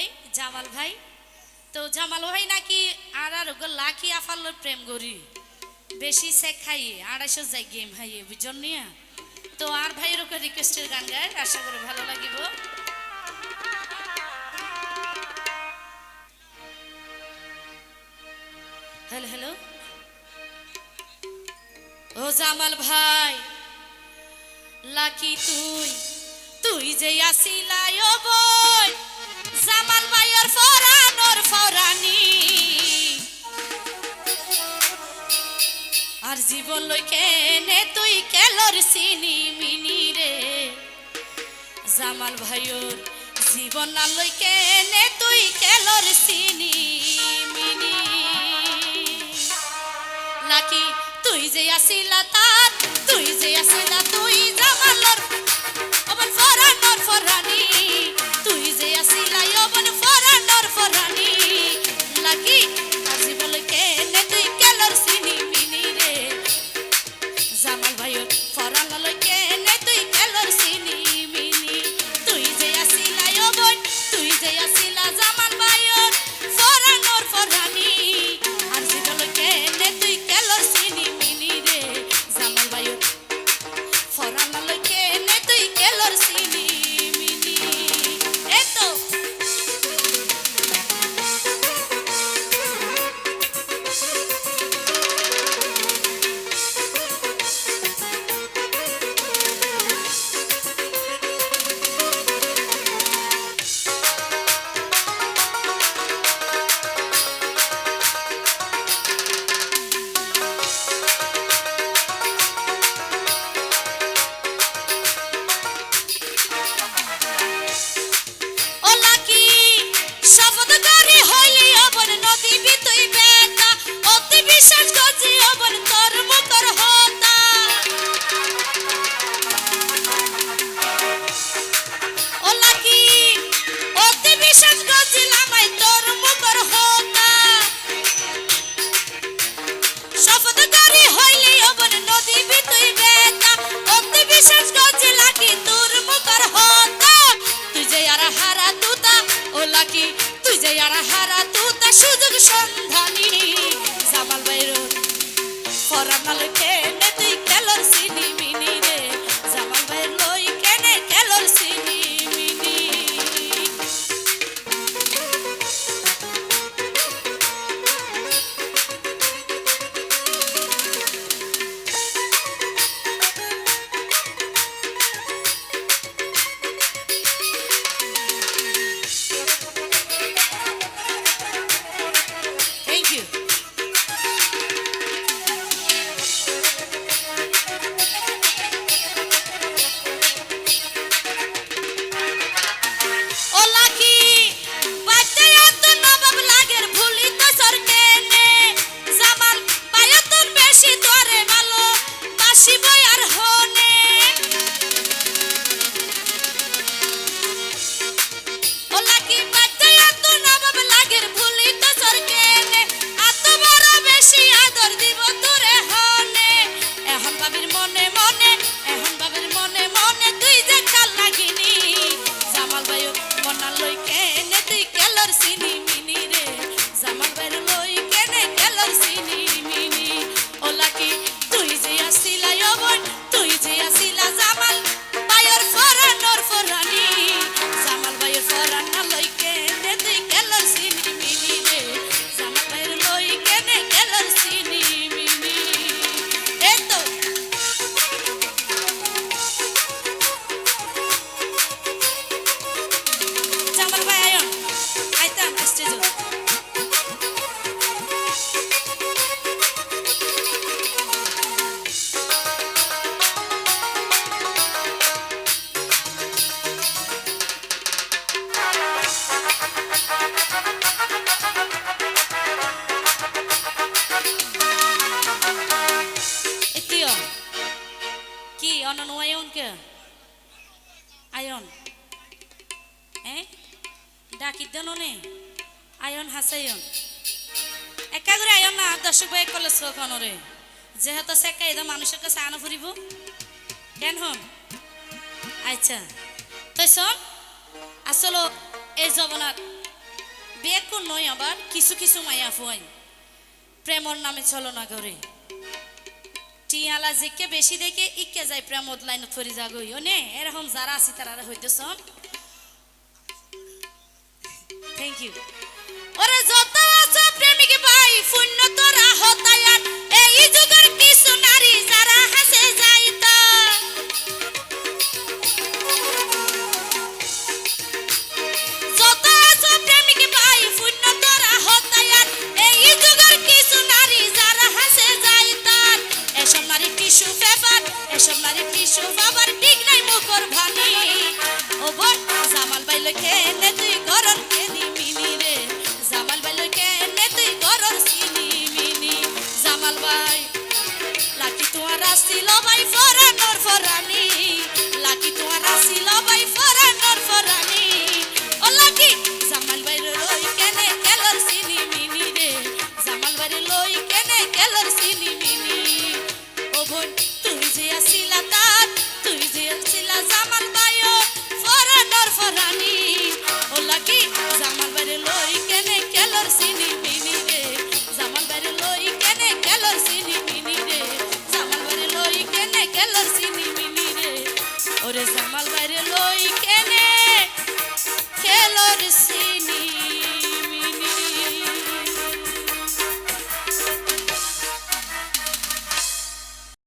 ভাই, জামাল ভাই। তো জামাল ভাই নাকি আর আর লাখি আফাল্লোর প্রেম গরি বেশি সেক খাইয়ে, আড়াইশো যাই গেম হাইয়ে, বুঝন নিয়া? তো আর ভাইয়ের ওকে রিকোয়েস্টের গান গায়, আশা করি ভালো লাগিব। Hello hello. ও জামাল ভাই, লাকি তুই তুই যে আসিলাই জীবন লইকে নে তুই কেলর চিনি মিনি রে। জামাল ভাইয়ের জীবন না লইকে নে তুই কেলর চিনি মিনি। লাকি, তুই যে আসিলা তার, তুই যে research go ফরান লই কেনে ডাকি দেন আয়ন হাসায়ন একা করে আয়ন না দর্শক ভাই কলেজ কখনরে যেহেতু সেকা এদা মানুষের কাছে আনো ফুরিব কেন হন। আচ্ছা। তো শোন আসলে এই জবনার বেকু নয় আবার কিছু কিছু মায়া ফুয়াই প্রেমর নামে চলো না করে টিয়ালা জিকে বেশি দেখে, ইকে যায় প্রেমত লাইন ফরি যাগই নে এরকম যারা আছে তারা হইতেছ থ্যাংক ইউ ওরে যত আছো প্রেমিক ভাই, শূন্য তোরা হতায়াত এই যুগের কিছু নারী যারা হাসে যাইতা। যত আছো প্রেমিক ভাই, শূন্য তোরা হতায়াত এই যুগের কিছু নারী যারা হাসে যাইতার এসব নারী টিস্যু পেপার, এসব নারী টিস্যু বাবার ঠিক নাই মুখর ভানি। ও বোন জামাল বাইল কেনে ভাই লই কেনে কেলর সিনি মিনি রে? জামাল লই কেনে কেলর সিনি মিনি ও বোন যে আসিলা তার তুই যে আসিলা জামাল ভাইও ফরানোর ফরানি। ও লাকি জামাল কেনে কেলর সিনি মিনি রে? জামাল লই কেনে কেলর সিনি মিনি রে? জামাল লই কেনে কেলর সিনি মিনি রে? ওরে জামাল লই কেনে